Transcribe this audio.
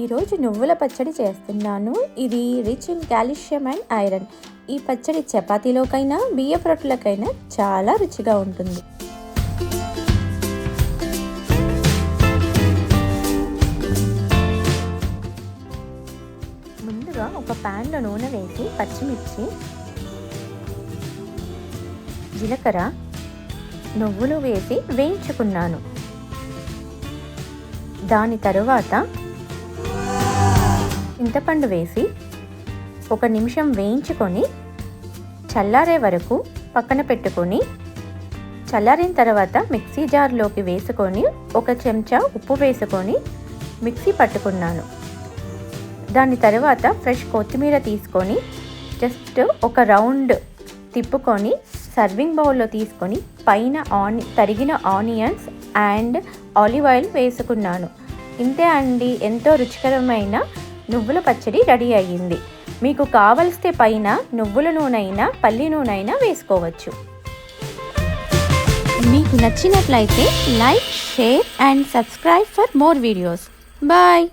ఈరోజు నువ్వుల పచ్చడి చేస్తున్నాను. ఇది rich in calcium and iron. ఈ పచ్చడి చపాతీలోకైనా బియ్య రొట్టెలకైనా చాలా రుచిగా ఉంటుంది. ముందుగా ఒక ప్యాన్లో నూనె వేసి పచ్చిమిర్చి జీలకర్ర నువ్వులు వేసి వేయించుకున్నాను. దాని తరువాత చింతపండు వేసి ఒక నిమిషం వేయించుకొని చల్లారే వరకు పక్కన పెట్టుకొని చల్లారిన తర్వాత మిక్సీ జార్లోకి వేసుకొని ఒక చెంచా ఉప్పు వేసుకొని మిక్సీ పట్టుకున్నాను. దాని తర్వాత ఫ్రెష్ కొత్తిమీర తీసుకొని జస్ట్ ఒక రౌండ్ తిప్పుకొని సర్వింగ్ బౌల్లో తీసుకొని పైన ఆని తరిగిన ఆనియన్స్ అండ్ ఆలివ్ ఆయిల్ వేసుకున్నాను. ఇంతే అండి. ఎంతో రుచికరమైన నువ్వుల పచ్చడి రెడీ అయ్యింది. మీకు కావలిస్తే పైన నువ్వుల నూనె పల్లి నూనె అయినా వేసుకోవచ్చు. మీకు నచ్చినట్లయితే like share and subscribe for more videos. Bye!